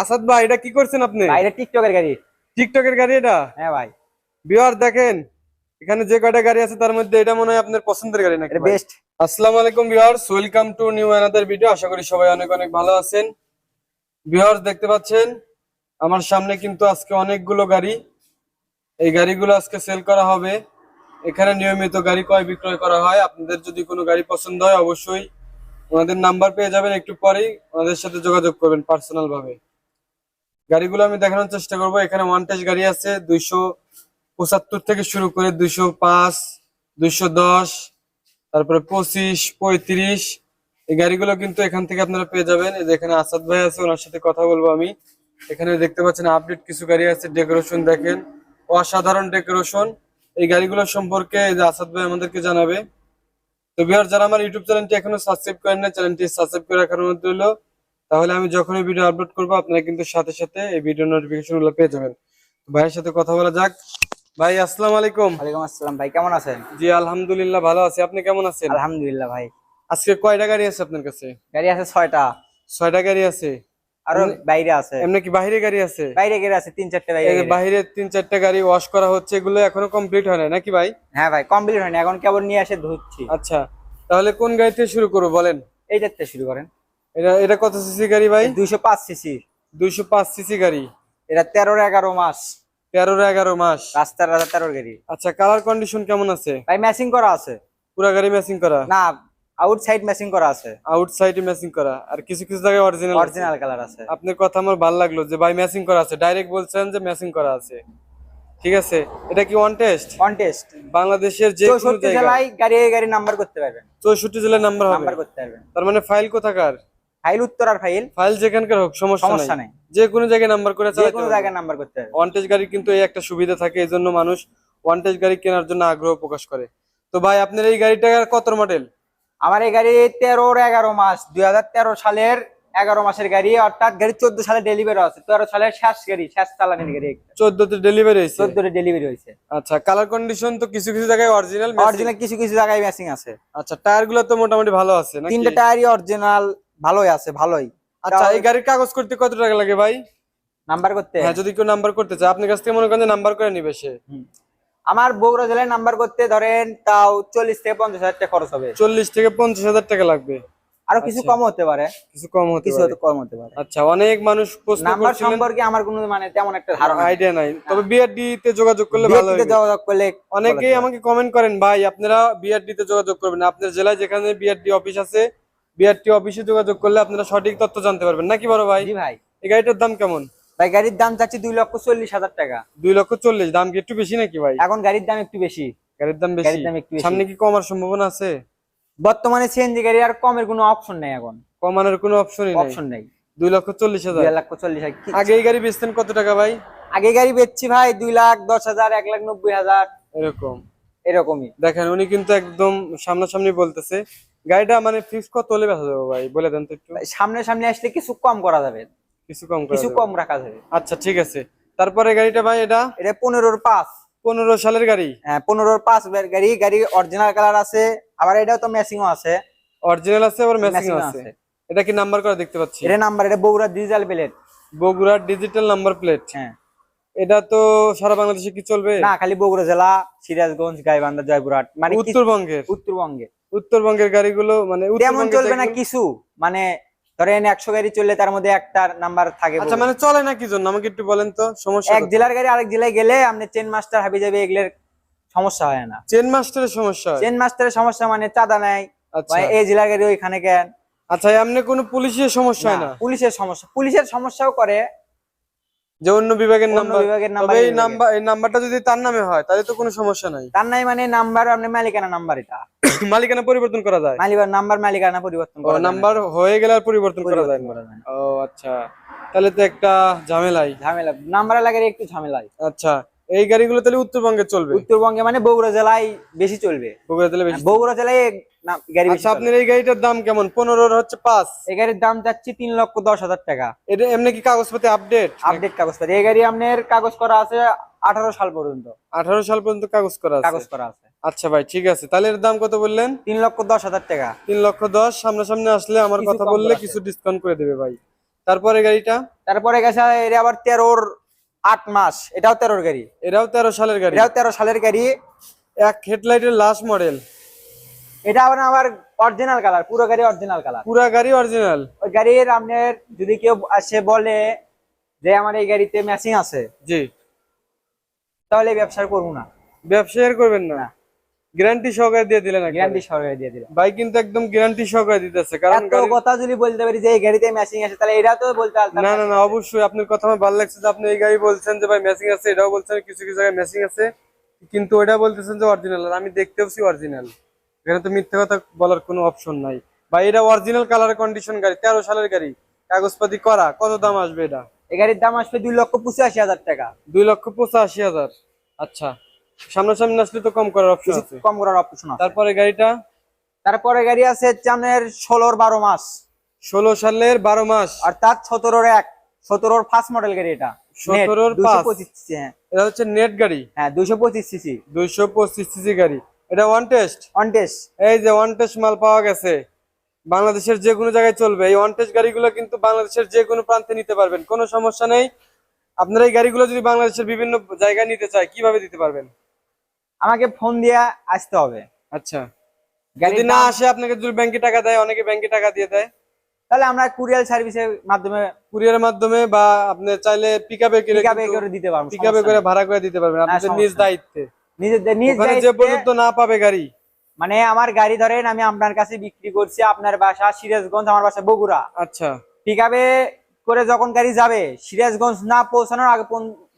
আসাদ ভাই এটা কি করছেন আপনি? বাইরে টিকটকের গাড়ি। টিকটকের গাড়ি এটা? হ্যাঁ ভাই। বিহার দেখেন এখানে যে কয়টা গাড়ি আছে তার মধ্যে এটা মনে হয় আপনার পছন্দের গাড়ি নাকি বেস্ট আসসালামু আলাইকুম viewers welcome to new another video আশা করি সবাই অনেক অনেক ভালো আছেন। ভিউয়ার্স দেখতে পাচ্ছেন আমার সামনে কিন্তু আজকে অনেকগুলো গাড়ি। এই গাড়িগুলো আজকে সেল করা হবে। এখানে নিয়মিত গাড়ি ক্রয় বিক্রয় করা হয়। আপনাদের যদি কোনো গাড়ি পছন্দ হয় অবশ্যই ওনাদের নাম্বার পেয়ে যাবেন। একটু পরেই ওনাদের সাথে যোগাযোগ করবেন পার্সোনাল ভাবে। গাড়িগুলো আমি দেখানোর চেষ্টা করব। এখানে ওয়ান গাড়ি আছে, দুইশো পঁচাত্তর থেকে শুরু করে দুইশো পাঁচ, দুইশো দশ, তারপরে পঁচিশ, পঁয়ত্রিশ। এই গাড়িগুলো কিন্তু এখান থেকে আপনারা পেয়ে যাবেন। এই যে এখানে আসাদ ভাই আছে, ওনার সাথে কথা বলব আমি। এখানে দেখতে পাচ্ছেন আপডেট কিছু গাড়ি আছে ডেকোরেশন দেখেন। অসাধারণ ডেকোরেশন এই গাড়িগুলো সম্পর্কে এই যে আসাদ ভাই আমাদেরকে জানাবে। তো বিহার, যারা আমার ইউটিউব চ্যানেলটি এখনও সাবস্ক্রাইব করেন না চ্যানেলটি সাবস্ক্রাইব করে রাখার মধ্যে হলো তাহলে আমি যখনই ভিডিও আপলোড করব আপনারা কিন্তু সাথে সাথে এই ভিডিও নোটিফিকেশনগুলো পেয়ে যাবেন। ভাইয়ের সাথে কথা বলা যাক। ভাই আসসালামু আলাইকুম। ওয়ালাইকুম আসসালাম। ভাই কেমন আছেন? জি আলহামদুলিল্লাহ ভালো আছি। আপনি কেমন আছেন? আলহামদুলিল্লাহ ভাই। আজকে কয়টা গাড়ি আছে আপনার কাছে? গাড়ি আছে ছয়টা। ছয়টা গাড়ি আছে। আরও বাইরে আছে। এমনি কি বাইরে গাড়ি আছে? বাইরে গাড়ি আছে তিন চারটে বাইরে এই যে গাড়ি। বাইরে তিন চারটা গাড়ি ওয়াশ করা হচ্ছে এগুলো এখনও কমপ্লিট হয় না নাকি ভাই? হ্যাঁ ভাই কমপ্লিট হয়নি এখন কেবল নিয়ে এসে ধুচ্ছি। আচ্ছা তাহলে কোন গাড়িতে শুরু করব বলেন? এইটাতে শুরু করেন। এটা এটা কত সিসি গাড়ি ভাই? দুইশো পাঁচ সিসি। দুইশো পাঁচ সিসি গাড়ি। এটা তেরোর এগারো মাস। তেরোর এগারো মাস। রাস্তার রাস্তা তেরোর গাড়ি। আচ্ছা কালার কন্ডিশন কেমন আছে? ভাই ম্যাচিং করা আছে। পুরা গাড়ি ম্যাচিং করা? না আউটসাইড ম্যাচিং করা আছে। আউটসাইডে ম্যাচিং করা। আর কিছু কিছু জায়গায় অরিজিনাল অরিজিনাল কালার আছে। আপনার কথা আমার ভালো লাগল যে ভাই ম্যাচিং করা আছে। ডাইরেক্ট বলছেন যে ম্যাচিং করা আছে। ঠিক আছে? এটা কি ওয়ান টেস্ট কন্টেস্ট বাংলাদেশের যে কোনো চৌষট্টি জায়গায় জেলায় গাড়ি গাড়ি নাম্বার করতে পারবেন। চৌষট্টি জেলার নাম্বার হবে। নাম্বার করতে পারবেন। তার মানে ফাইল কোথাকার? ফাইল উত্তরার ফাইল ফাইল যেখানকার হোক সমস্যা নাই। যে কোনো জায়গায় নাম্বার করে যে কোনো জায়গায় নাম্বার করতে পারবেন ওয়ান টেস্ট গাড়ির কিন্তু এই একটা সুবিধা থাকে এই জন্য মানুষ ওয়ান্টেজ গাড়ি কেনার জন্য আগ্রহ প্রকাশ করে। তো ভাই আপনার এই গাড়িটা কত মডেল আমার এই গাড়ি তেরোর এগারো মাস দুই হাজার তেরো সালের এগারো মাসের গাড়ি অর্থাৎ গাড়ি চোদ্দ সালে ডেলিভারি আছে। তেরো সালের শেষ গাড়ি শেষ চালানির গাড়ি চোদ্দ তে ডেলিভারি হয়েছে? চোদ্দতে ডেলিভারি হয়েছে। আচ্ছা কালার কন্ডিশন তো কিছু কিছু জায়গায় অরিজিনাল অরিজিনাল কিছু কিছু জায়গায় ম্যাচিং আছে। আচ্ছা টায়ারগুলো তো মোটামুটি ভালো আছে নাকি? তিনটে টায়ারই অরিজিনাল ভালোই আছে ভালোই। আচ্ছা এই গাড়ির কাগজ করতে কত টাকা লাগে ভাই? নাম্বার করতে? হ্যাঁ যদি কেউ নাম্বার করতে চায় আপনার কাছ থেকে মনে করেন নাম্বার করে নিবে সে। আমার বগুড়া জেলায় নাম্বার করতে ধরেন তাও চল্লিশ থেকে পঞ্চাশ হাজার টাকা খরচ হবে। চল্লিশ থেকে পঞ্চাশ হাজার টাকা লাগবে। আরও কিছু আচ্ছা। কম হতে পারে। কিছু কম হতে কিছু কম হতে পারে। আচ্ছা অনেক মানুষ প্রশ্ন নাম্বার সম্পর্কে আমার কোনো মানে তেমন একটা ধারণা আইডিয়া নাই। তবে বিআরডি তে যোগাযোগ করলে ভালো হবে যোগাযোগ করলে অনেকেই আমাকে কমেন্ট করেন ভাই আপনারা বিআরডি তে যোগাযোগ করবেন আপনার জেলায় যেখানে বিআরডি অফিস আছে বিআরটি অফিসে যোগাযোগ করলে আপনারা সঠিক তথ্য জানতে পারবেন। নাকি বড় ভাই? জি ভাই। এই গাড়িটার দাম কেমন? ভাই গাড়ির দাম চাচ্ছি দুই লক্ষ চল্লিশ হাজার টাকা। দুই লক্ষ চল্লিশ দাম কি একটু বেশি নাকি ভাই? এখন গাড়ির দাম একটু বেশি। গাড়ির দাম বেশি। সামনে কি কমার সম্ভাবনা আছে? বর্তমানে সিএনজি গাড়ি আর কমের কোনো অপশন নাই এখন। কমানোর কোনো অপশনই নেই? অপশন নেই। দুই লক্ষ চল্লিশ হাজার? দুই লক্ষ চল্লিশ হাজার। আগে এই গাড়ি বেচতেন কত টাকা ভাই? আগে গাড়ি বেচছি ভাই দুই লাখ দশ হাজার এক লাখ নব্বই হাজার। এরকম। এরকমই। দেখেন উনি কিন্তু একদম সামনাসামনি বলতেছে গাড়িটা মানে ফিক্স কত হলে বেচা যাবে ভাই? বলে দেন তো একটু। সামনে সামনে আসলে কিছু কম করা যাবে। কিছু কম কিছু কম রাখা যাবে। আচ্ছা ঠিক আছে। তারপরে গাড়িটা ভাই এটা? এটা পনেরোর পাঁচ। পনেরো সালের গাড়ি? হ্যাঁ পনেরোর পাঁচ গাড়ি। গাড়ি অরিজিনাল কালার আছে আবার এটাও তো ম্যাচিংও আছে। অরিজিনাল আছে আবার ম্যাচিং ম্যাচিংও আছে। এটা কি নাম্বার করা দেখতে পাচ্ছি? এটা নাম্বার এটা Bogura digital plate Bogura digital number plate হ্যাঁ। এটা তো সারা বাংলাদেশে কি চলবে? না খালি বগুড়া জেলা সিরাজগঞ্জ গাইবান্ধা জয়পুরহাট। মানে উত্তরবঙ্গের। উত্তরবঙ্গে উত্তরবঙ্গের গাড়িগুলো মানে তেমন চলবে না কিছু। মানে ধরেন একশো গাড়ি চললে তার মধ্যে একটা নাম্বার থাকে আচ্ছা মানে চলে না কি জন্য? আমাকে একটু বলেন তো সমস্যা এক জেলার গাড়ি আরেক জেলায় গেলে আপনি চেন মাস্টার হাবি যাবে এগুলোর সমস্যা হয় না। চেন মাস্টারের সমস্যা চেন মাস্টারের সমস্যা মানে চাঁদা নাই আচ্ছা। এই জেলার গাড়ি ওইখানে কেন? আচ্ছা এমনি কোনো পুলিশের সমস্যা হয় না, না? পুলিশের সমস্যা পুলিশের সমস্যাও করে যে অন্য বিভাগের নাম্বার বিভাগের নাম্বার এই নাম্বার এই নাম্বারটা যদি তার নামে হয় তাহলে তো কোনো সমস্যা নাই। তার নাই মানে নাম্বার আপনি মালিকানা নাম্বার এটা। মালিকানা পরিবর্তন করা যায়। মালিকার নাম্বার মালিকানা পরিবর্তন করা নাম্বার হয়ে গেলে আর পরিবর্তন করা যায়। ও আচ্ছা। তাহলে তো একটা ঝামেলাই। ঝামেলা। নাম্বার লাগে একটু ঝামেলাই। আচ্ছা। এই গাড়িগুলো তাহলে উত্তরবঙ্গে চলবে? উত্তরবঙ্গে মানে বগুড়া জেলায় বেশি চলবে। বগুড়া জেলায় বেশি বগুড়া জেলায় গাড়ি আচ্ছা। আপনার এই গাড়িটার দাম কেমন? পনেরোর হচ্ছে পাঁচ। এই গাড়ির দাম যাচ্ছে তিন লক্ষ দশ হাজার টাকা। এটা এমনি কি আপডেট আপডেট এই গাড়ি আপনার কাগজ করা আছে আঠারো সাল পর্যন্ত। আঠারো সাল পর্যন্ত কাগজ করা কাগজ করা আছে। আচ্ছা ভাই ঠিক আছে। তাহলে এর দাম কত বললেন? তিন লক্ষ দশ হাজার টাকা। তিন লক্ষ দশ সামনাসামনি আসলে আমার কথা বললে কিছু ডিসকাউন্ট করে দেবে ভাই। তারপরে গাড়িটা? তারপরে গেছে এটা আবার তেরোর আট মাস। এটাও তেরোর গাড়ি। এটাও তেরো সালের গাড়ি। এটাও তেরো সালের গাড়ি। এক হেডলাইটের লাস্ট মডেল এটা আবার আমার অরিজিনাল কালার পুরো গাড়ি অরিজিনাল কালার পুরা গাড়ি অরিজিনাল ওই গাড়ির আপনার যদি কেউ আসে বলে যে আমার এই গাড়িতে ম্যাচিং আছে জি। তাহলে ব্যবসা করব না। ব্যবসা করবেন না। না। গ্যারান্টি সহকারে দিয়ে দিলেন গ্যারান্টি সরকারে দিয়ে দিলাম। ভাই কিন্তু একদম গ্যারান্টি সহকারে দিতেছে কারণ এত কথা যদি বলতে পারি যে এই গাড়িতে ম্যাচিং আছে তাহলে এটা তো বলতে পারতাম না না না অবশ্যই আপনার কথা আমার ভালো লাগছে যে আপনি এই গাড়ি বলছেন যে ভাই ম্যাচিং আছে এটাও বলছেন কিছু কিছু জায়গায় ম্যাচিং আছে। কিন্তু ওটা বলতেছেন যে অরিজিনাল আর আমি দেখতেওছি অরিজিনাল এখানে তো মিথ্যা কথা বলার কোনো অপশন নাই। বা এটা অরিজিনাল কালার কন্ডিশন গাড়ি তেরো সালের গাড়ি। কাগজপাতি করা কত দাম আসবে এটা? এই গাড়ির দাম আসবে দুই লক্ষ পঁচাশি হাজার টাকা। দুই লক্ষ পঁচাশি হাজার। আচ্ছা সামনাসামনি আসলে তো কম করার অপশন আছে। কম করার অপশন আছে। তারপরে গাড়িটা? তারপরে গাড়ি আছে চানের ষোলোর বারো মাস। ষোলো সালের বারো মাস। অর্থাৎ সতেরোর এক সতেরোর ফার্স্ট মডেল গাড়ি এটা। 17 দুশো পাঁচ। পঁচিশ হ্যাঁ। এটা হচ্ছে নেট গাড়ি। হ্যাঁ দুশো পঁচিশ সিসি দুইশো পঁচিশ সিসি গাড়ি। এটা ওয়ান টেস্ট অনটেস এই যে ওয়ান টেস্ট মাল পাওয়া গেছে। বাংলাদেশের যে কোনো জায়গায় চলবে। এই ওয়ান টেস্ট গাড়িগুলো কিন্তু বাংলাদেশের যে কোনো প্রান্তে নিতে পারবেন। কোনো সমস্যা নেই। আপনারা এই গাড়িগুলো যদি বাংলাদেশের বিভিন্ন জায়গায় নিতে চায় কীভাবে দিতে পারবেন? আমাকে ফোন দিয়ে আসতে হবে। আচ্ছা। যদি না আসে আপনাকে যদি ব্যাংকে টাকা দেয় অনেকে ব্যাংকে টাকা দিয়ে দেয়। তাহলে আমরা কুরিয়ার সার্ভিসের মাধ্যমে কুরিয়ারের মাধ্যমে বা আপনি চাইলে পিক আপে করে দিতে পারব পিক আপে করে ভাড়া করে দিতে পারবেন। আপনাদের সমস্যা নিজ দায়িত্বে। না পাবে গাড়ি। মানে আমার গাড়ি ধরেন আমি আপনার কাছে বিক্রি করছি আপনার বাসা সিরাজগঞ্জ আমার বাসা বগুড়া। আচ্ছা। পিক করে যখন গাড়ি যাবে সিরাজগঞ্জ না পৌঁছানোর আগে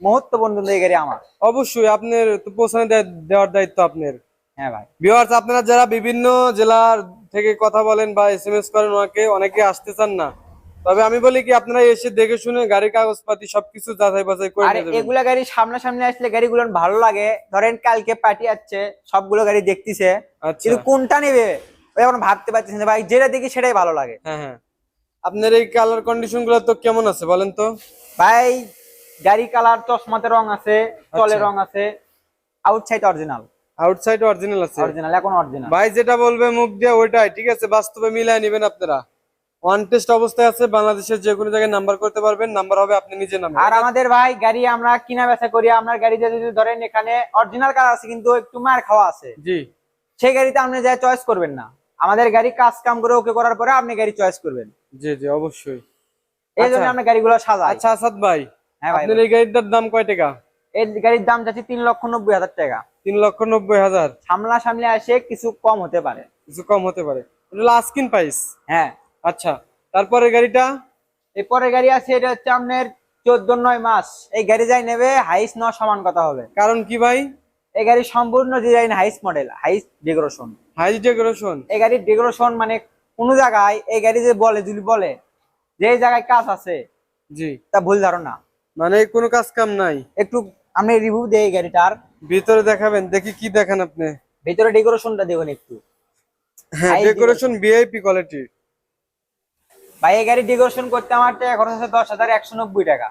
মুহূর্ত পর্যন্ত এই গাড়ি আমার। অবশ্যই আপনার পৌঁছানো দেওয়ার দায়িত্ব আপনার। হ্যাঁ ভাই। ভিউয়ার্স আপনারা যারা বিভিন্ন জেলার থেকে কথা বলেন বা এস এম এস করেন ওনাকে অনেকে আসতে চান না। তবে আমি বলি কি আপনারা এসে দেখে শুনে গাড়ির কাগজপাতি সবকিছু যাচাই বাছাই করে আর এগুলা গাড়ি সামনাসামনি আসলে গাড়িগুলো ভালো লাগে। ধরেন কালকে পার্টি আছে সবগুলো গাড়ি দেখতেছে। আচ্ছা। কিন্তু কোনটা নেবে? এখন ভাবতে পারতেছে না ভাই যেটা দেখি সেটাই ভালো লাগে। হ্যাঁ হ্যাঁ। আপনার এই কালার কন্ডিশনগুলো তো কেমন আছে বলেন তো? ভাই গাড়ি কালার চশমাতে রং আছে তলে আচ্ছা। রং আছে আউটসাইড অরিজিনাল আউটসাইড অরিজিনাল আছে। অরিজিনাল এখন অরিজিনাল ভাই যেটা বলবে মুখ দিয়ে ওইটাই ঠিক আছে? বাস্তবে মিলাই নেবেন আপনারা। ওয়ান টেস্ট অবস্থায় আছে বাংলাদেশের যে কোনো জায়গায় নাম্বার করতে পারবেন নাম্বার হবে আপনি নিজে নাম্বার আর আমাদের ভাই গাড়ি আমরা কিনা বেচা করি আপনার গাড়িতে যদি ধরেন এখানে অরিজিনাল কালার আছে কিন্তু একটু মার খাওয়া আছে জি। সেই গাড়িতে আপনি যা চয়েস করবেন না। আমাদের গাড়ি কাজ কাম করে ওকে করার পরে আপনি গাড়ি চয়েস করবেন। জি জি অবশ্যই। এই জন্য আচ্ছা। আমরা গাড়িগুলো সাজাই। আচ্ছা আসাদ ভাই হ্যাঁ ভাই আপনার এই গাড়িটার দাম কয় টাকা? এই গাড়ির দাম যাচ্ছে তিন লক্ষ নব্বই হাজার টাকা। তিন লক্ষ নব্বই হাজার। সামলা সামনে আসে কিছু কম হতে পারে। কিছু কম হতে পারে। আস্কিন প্রাইস হ্যাঁ। আচ্ছা তারপরে গাড়িটা? এরপরে গাড়ি আছে এটা হচ্ছে আপনার চোদ্দ নয় মাস। এই গাড়ি যাই নেবে হাইস ন সমান কথা হবে। কারণ কি ভাই? এই গাড়ি সম্পূর্ণ design Hiace model Hiace decoration Hiace decoration এই গাড়ির ডেকোরেশন মানে কোন জায়গায় এই গাড়ি যে বলে যদি বলে যে এই জায়গায় কাজ আছে জি। তা ভুল ধারণা। মানে কোনো কাজ কাম নাই? একটু আমি রিভিউ দেই এই গাড়িটার। ভিতরে দেখাবেন দেখি কি দেখেন আপনি। ভিতরে ডেকোরেশনটা দেখুন একটু। হ্যাঁ ডেকোরেশন ভিআইপি কোয়ালিটি ভাই এই গাড়ি ডেকোরেশন করতে আমার টাকা খরচ আছে দশ হাজার একশো নব্বই টাকা।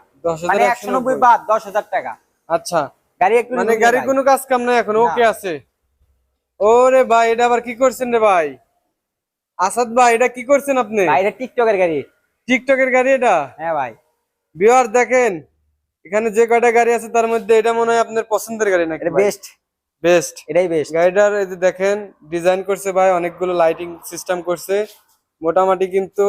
মানে একশো নব্বই। বাদ দশ হাজার টাকা। আচ্ছা। গাড়ি একটু মানে গাড়ির কোনো কাজ কাম নাই এখন ওকে আছে। ওরে ভাই এটা আবার কি করছেন রে ভাই? আসাদ ভাই এটা কি করছেন আপনি? ভাই এটা টিকটকের গাড়ি। টিকটকের গাড়ি এটা? হ্যাঁ ভাই। বিহার দেখেন এখানে যে কয়টা গাড়ি আছে তার মধ্যে এটা মনে হয় আপনার পছন্দের গাড়ি নাকি এটা বেস্ট বেস্ট এটাই বেস্ট গাড়িটার এই যে দেখেন ডিজাইন করছে ভাই অনেকগুলো লাইটিং সিস্টেম করছে। মোটামুটি কিন্তু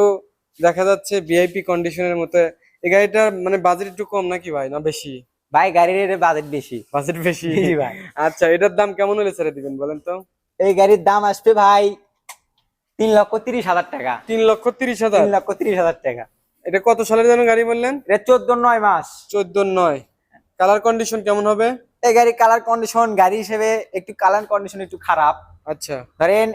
দেখা যাচ্ছে ভিআইপি কন্ডিশনের মতো। এই গাড়িটার মানে বাজেট একটু কম নাকি ভাই না বেশি? ভাই গাড়ির বাজেট বেশি। বাজেট বেশি? ভাই। আচ্ছা এটার দাম কেমন হলে ছেড়ে দিবেন বলেন তো? এই গাড়ির দাম আসবে ভাই তিন লক্ষ তিরিশ হাজার টাকা। তিন লক্ষ তিরিশ হাজার? তিন লক্ষ তিরিশ হাজার টাকা। এটা কত সালের জন্য গাড়ি বললেন? এটা চোদ্দ নয় মাস। চোদ্দ নয়। কালার কন্ডিশন কেমন হবে? এই গাড়ি কালার কন্ডিশন গাড়ি হিসেবে একটু কালার কন্ডিশন একটু খারাপ। আচ্ছা। ধরেন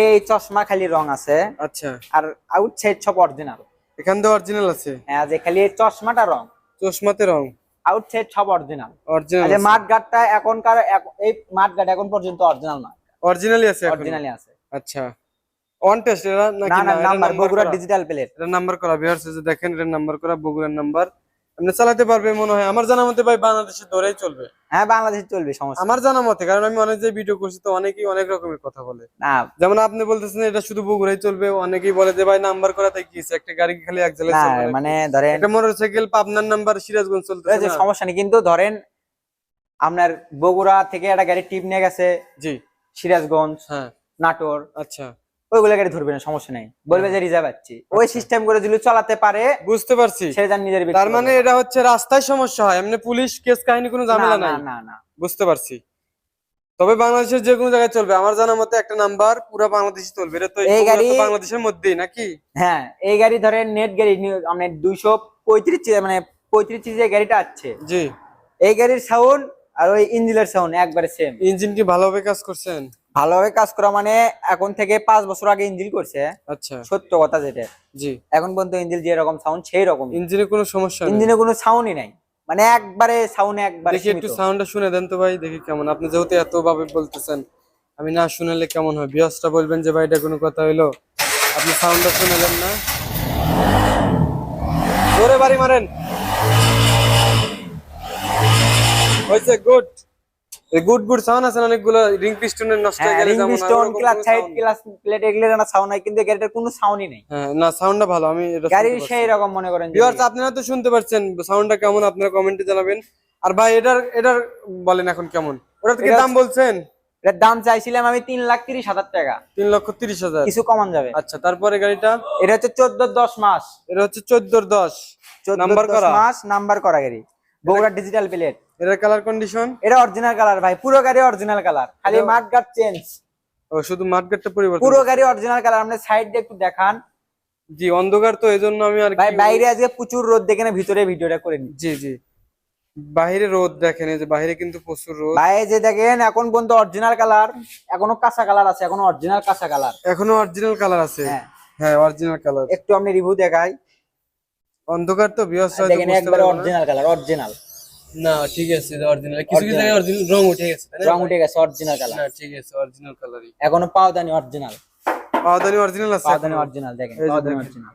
এই চশমা খালি রং আছে। আচ্ছা। আর আউটসাইড সব অরিজিনাল এখান দিয়ে অরিজিনাল আছে? হ্যাঁ যে খালি চশমাটা রং। চশমাতে রং? আউটসাইড সব অরিজিনাল অরিজিনাল যে মাঠ গার্ডটা এখনকার এই মাঠ গার্ড এখন পর্যন্ত অরিজিনাল না। অরিজিনালি আছে এখন? অরিজিনালি আছে। আচ্ছা। অন টেস্ট এরা নাকি না না নাম্বার বগুড়া ডিজিটাল প্লেট এটা নাম্বার করা ভিউয়ার্স যে দেখেন এটা নাম্বার করা বগুড়ার নাম্বার। আপনি চালাতে পারবে মনে হয়। আমার জানা মতে ভাই বাংলাদেশে ধরেই চলবে। হ্যাঁ বাংলাদেশে চলবে সমস্যা আমার জানা মতে কারণ আমি অনেক যে ভিডিও করছি তো অনেকেই অনেক রকমের কথা বলে। না। যেমন আপনি বলতেছেন এটা শুধু বগুড়াই চলবে অনেকেই বলে যে ভাই নাম্বার করা তাই কি হইছে? একটা গাড়ি খালি এক জেলায় না চলবে? মানে ধরেন একটা মোটরসাইকেল পাবনার নাম্বার সিরাজগঞ্জ চলতেছে সমস্যা নেই কিন্তু ধরেন আপনার বগুড়া থেকে একটা গাড়ি টিপ নিয়ে গেছে জি। সিরাজগঞ্জ হ্যাঁ। নাটোর। আচ্ছা। ওইগুলো গাড়ি ধরবে না সমস্যা নেই। বলবে যে রিজার্ভ আছি। ওই সিস্টেম করে যদি চালাতে পারে বুঝতে পারছি। সে যান নিজের তার মানে এটা হচ্ছে রাস্তায় সমস্যা হয় এমনি পুলিশ কেস কাহিনী কোনো ঝামেলা নাই? না না। বুঝতে পারছি। তবে বাংলাদেশের যে কোনো জায়গায় চলবে। আমার জানা মতে একটা নাম্বার পুরো বাংলাদেশে চলবে। এটা তো এই গাড়ি- বাংলাদেশের মধ্যেই নাকি? হ্যাঁ এই গাড়ি ধরেন নেট গাড়ি মানে দুইশো পঁয়ত্রিশ মানে পঁয়ত্রিশ যে গাড়িটা আছে জি। এই গাড়ির সাউন্ড আর ওই ইঞ্জিনের সাউন্ড একবারে সেম ইঞ্জিন কি ভালোভাবে কাজ করছেন? ভালোভাবে কাজ করা মানে এখন থেকে পাঁচ বছর আগে ইঞ্জিল করছে। আচ্ছা। সত্য কথা যেটা। জি। এখন পর্যন্ত ইঞ্জিল যে রকম সাউন্ড সেই রকম ইঞ্জিনে কোনো সমস্যা ইঞ্জিনে কোনো সাউন্ডই নাই। মানে একবারে সাউন্ড একবারে দেখি একটু সাউন্ডটা শুনে দেন তো ভাই দেখি কেমন। আপনি যেহেতু এত ভাবে বলতেছেন আমি না শুনালে কেমন হয়? বিয়সটা বলবেন যে ভাই এটা কোনো কথা হইল। আপনি সাউন্ডটা শুনেলেন না। জোরে বাড়ি মারেন। হয়েছে গুড গুড গুড সাউন্ড আছে অনেকগুলো রিং পিস্টনের নষ্ট হয়ে হ্যাঁ গেলে রিং যেমন piston clutch side clutch plate এগুলো না সাউন্ড নাই কিন্তু গাড়িটার কোনো সাউন্ডই নেই। হ্যাঁ না সাউন্ডটা ভালো আমি গাড়ির সেই রকম মনে করেন ভিউয়ার্স আপনারা তো শুনতে পাচ্ছেন সাউন্ডটা কেমন আপনারা কমেন্টে জানাবেন। আর ভাই এটার এটার বলেন এখন কেমন? ওটার কি দাম বলছেন? এটার দাম চাইছিলাম আমি তিন লাখ তিরিশ হাজার টাকা। তিন লক্ষ তিরিশ হাজার। কিছু কমান যাবে। আচ্ছা তারপরে গাড়িটা? এটা হচ্ছে চোদ্দ দশ মাস। এটা হচ্ছে চোদ্দোর দশ। চোদ্দ নাম্বার করা? মাস নাম্বার করা গাড়ি। বগুড়া ডিজিটাল প্লেট এটার কালার কন্ডিশন এটা অরিজিনাল কালার ভাই পুরো গাড়ি অরিজিনাল কালার খালি গার্ড চেঞ্জ ও শুধু মার্কেটটা পরিবর্তন পুরো গাড়ি অরিজিনাল কালার আপনি সাইড দিয়ে একটু দেখান। জি অন্ধকার তো এই জন্য আমি আর ভাই বাইরে আজকে প্রচুর রোদ দেখে না ভিতরে ভিডিওটা করে নি জি জি। বাইরে রোদ দেখেন এই যে বাইরে কিন্তু প্রচুর রোদ। ভাই যে দেখেন এখন পর্যন্ত অরিজিনাল কালার এখনও কাঁচা কালার আছে এখনও অরিজিনাল কাঁচা কালার এখনও অরিজিনাল কালার আছে। হ্যাঁ। হ্যাঁ অরিজিনাল কালার একটু আপনি রিভিউ দেখাই। অন্ধকার তো বিয়স দেখেন একবারে অরিজিনাল কালার অরিজিনাল না ঠিক আছে অরিজিনাল কিছু কিছু জায়গায় অরিজিনাল রং উঠে গেছে তাই রং উঠে গেছে অরিজিনাল কালার না ঠিক আছে অরিজিনাল কালারই এখনও পাওদানি অরিজিনাল পাওদানি অরিজিনাল আছে পাওদানি অরিজিনাল দেখেন পাওদানি অরিজিনাল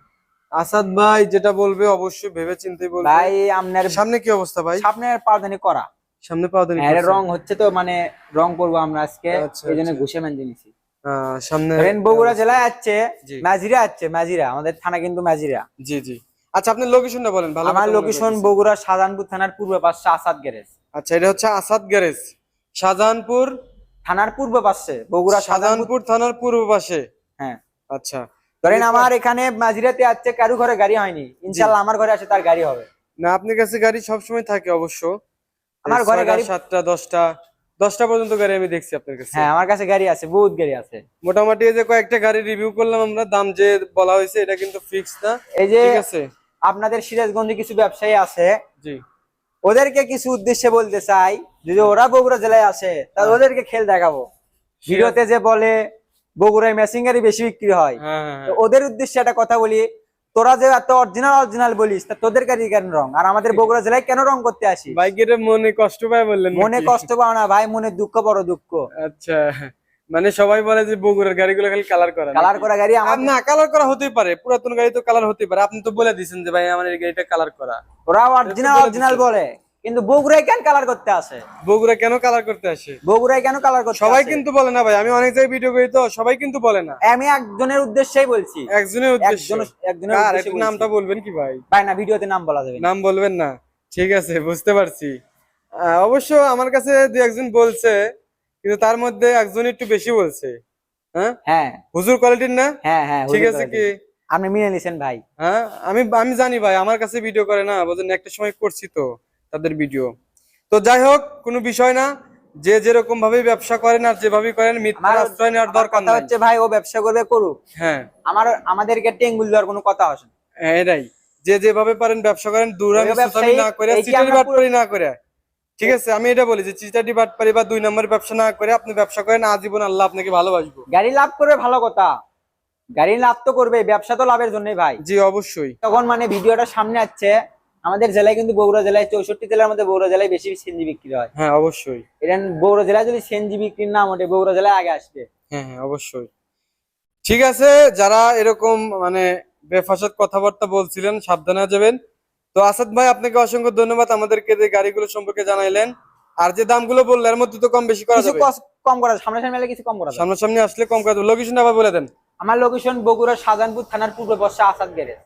আসাদ ভাই যেটা বলবে অবশ্যই ভেবে চিন্তে বলবে। ভাই আপনার সামনে কি অবস্থা ভাই? সামনে পাওদানি করা। সামনে পাওদানি হ্যাঁ, এর করছে। রং হচ্ছে তো মানে রং করব আমরা আজকে আচ্ছা, এই জন্য আচ্ছা। ঘুষে মান জিনিসি আহ, সামনে বগুড়া জেলায় আছে জি। মাজিরা আছে মাজিরা আমাদের থানা কিন্তু মাজিরা জি জি। আচ্ছা আপনি লোকেশনটা বলেন ভালো আমার লোকেশন বগুড়া শাহজাহানপুর থানার পূর্ব পাশে আসাদ গ্যারেজ। আচ্ছা এটা হচ্ছে আসাদ গ্যারেজ। শাহজাহানপুর থানার পূর্ব পাশে বগুড়া শাহজাহানপুর থানার পূর্ব পাশে? হ্যাঁ। আচ্ছা। ধরেন আমার এখানে মাজিরাতে আছে কারু ঘরে গাড়ি হয়নি। ইনশাল্লাহ আমার ঘরে আছে তার গাড়ি হবে। না আপনার কাছে গাড়ি সবসময় থাকে অবশ্য। আমার ঘরে গাড়ি- সাতটা দশটা। দশটা পর্যন্ত গাড়ি আমি দেখছি আপনার কাছে। হ্যাঁ আমার কাছে গাড়ি আছে বহুত গাড়ি আছে। মোটামুটি এই যে কয়েকটা গাড়ি রিভিউ করলাম আমরা দাম যে বলা হয়েছে এটা কিন্তু ফিক্স না। এই যে ঠিক আছে? আপনাদের সিরাজগঞ্জে কিছু ব্যবসায়ী আছে। জি। ওদেরকে কিছু উদ্দেশ্যে বলতে চাই যদি ওরা বগুড়া জেলায় আসে তাহলে ওদেরকে খেল দেখাবো। ভিডিওতে যে বলে বগুড়ায় মেশিন গাড়ি বেশি বিক্রি হয় হ্যাঁ হ্যাঁ তো ওদের উদ্দেশ্যে একটা কথা বলি তোরা যে এত অরিজিনাল অরিজিনাল বলিস তা তোদের গাড়ি কেন রং? আর আমাদের বগুড়া জেলায় কেন রং করতে আসি বাইকের মনে কষ্ট পায় বললেন মনে কষ্ট পাও না ভাই মনে দুঃখ বড় দুঃখ। আচ্ছা। মানে সবাই বলে যে বগুড়ার গাড়িগুলো খালি কালার করা কালার করা গাড়ি আমার না কালার করা হতেই পারে পুরাতন গাড়ি তো কালার হতেই পারে। আপনি তো বলে দিয়েছেন যে ভাই আমার এই গাড়িটা কালার করা। ওরা অরিজিনাল অরিজিনাল বলে কিন্তু বগুড়ায় কেন কালার করতে আসে? বগুড়া কেন কালার করতে আসে? বগুড়ায় কেন কালার করতে সবাই কিন্তু বলে না ভাই আমি অনেক জায়গায় ভিডিও করি তো সবাই কিন্তু বলে না। আমি একজনের উদ্দেশ্যেই বলছি। একজনের উদ্দেশ্য। একজনের উদ্দেশ্যে নামটা বলবেন কি ভাই? ভাই না ভিডিওতে নাম বলা যাবে নাম বলবেন না। ঠিক আছে বুঝতে পারছি। অবশ্য আমার কাছে দু একজন বলছে কিন্তু তার মধ্যে একজন একটু বেশি বলছে। হ্যাঁ? হ্যাঁ। হুজুর কোয়ালিটির না? হ্যাঁ হ্যাঁ ঠিক আছে কি? আপনি মিলে নিছেন ভাই। হ্যাঁ? আমি আমি জানি ভাই আমার কাছে ভিডিও করে না বোঝেন একটা সময় করছি তো তাদের ভিডিও তো যাই হোক কোনো বিষয় না যে যেরকম ভাবে ব্যবসা করেন আর যেভাবে করেন মিথ্যার আশ্রয় নেওয়ার দরকার কথা হচ্ছে ভাই ও ব্যবসা করবে করুক। হ্যাঁ। আমার আমাদেরকে টেঙ্গুল দেওয়ার কোনো কথা আসে না। হ্যাঁ, এটাই। যে যেভাবে পারেন ব্যবসা করেন দূরামি সুতামি না করে বাটপারি না করে ঠিক আছে আমি এটা বলি যে চিটারি বাটপারি বা দুই নম্বর ব্যবসা না করে আপনি ব্যবসা করেন আজীবন আল্লাহ আপনাকে ভালোবাসবো। গাড়ি লাভ করবে ভালো কথা। গাড়ি লাভ তো করবে ব্যবসা তো লাভের জন্যই ভাই। জি অবশ্যই। তখন মানে ভিডিওটা সামনে আসছে আমাদের জেলায় কিন্তু বগুড়া জেলায় চৌষট্টি জেলার মধ্যে বগুড়া জেলায় বেশি সেনজি বিক্রি হয়। হ্যাঁ অবশ্যই। এটা বগুড়া জেলায় যদি সেনজি বিক্রির নাম ওঠে বগুড়া জেলায় আগে আসবে। হ্যাঁ হ্যাঁ অবশ্যই। ঠিক আছে যারা এরকম মানে বেফাসাদ কথাবার্তা বলছিলেন সাবধানে যাবেন। তো আসাদ ভাই আপনাকে অসংখ্য ধন্যবাদ আমাদেরকে যে গাড়িগুলো সম্পর্কে জানাইলেন। আর যে দামগুলো বললে এর মধ্যে তো কম বেশি করা যাবে। কম করা সামনে সামনে এলে কিছু কম করা। সামনাসামনি আসলে কম করা যাবে। লোকেশন আবার বলে দেন। আমার লোকেশন বগুড়া শাহজাহানপুর থানার পূর্ব বর্ষা আসাদ গ্যারেজ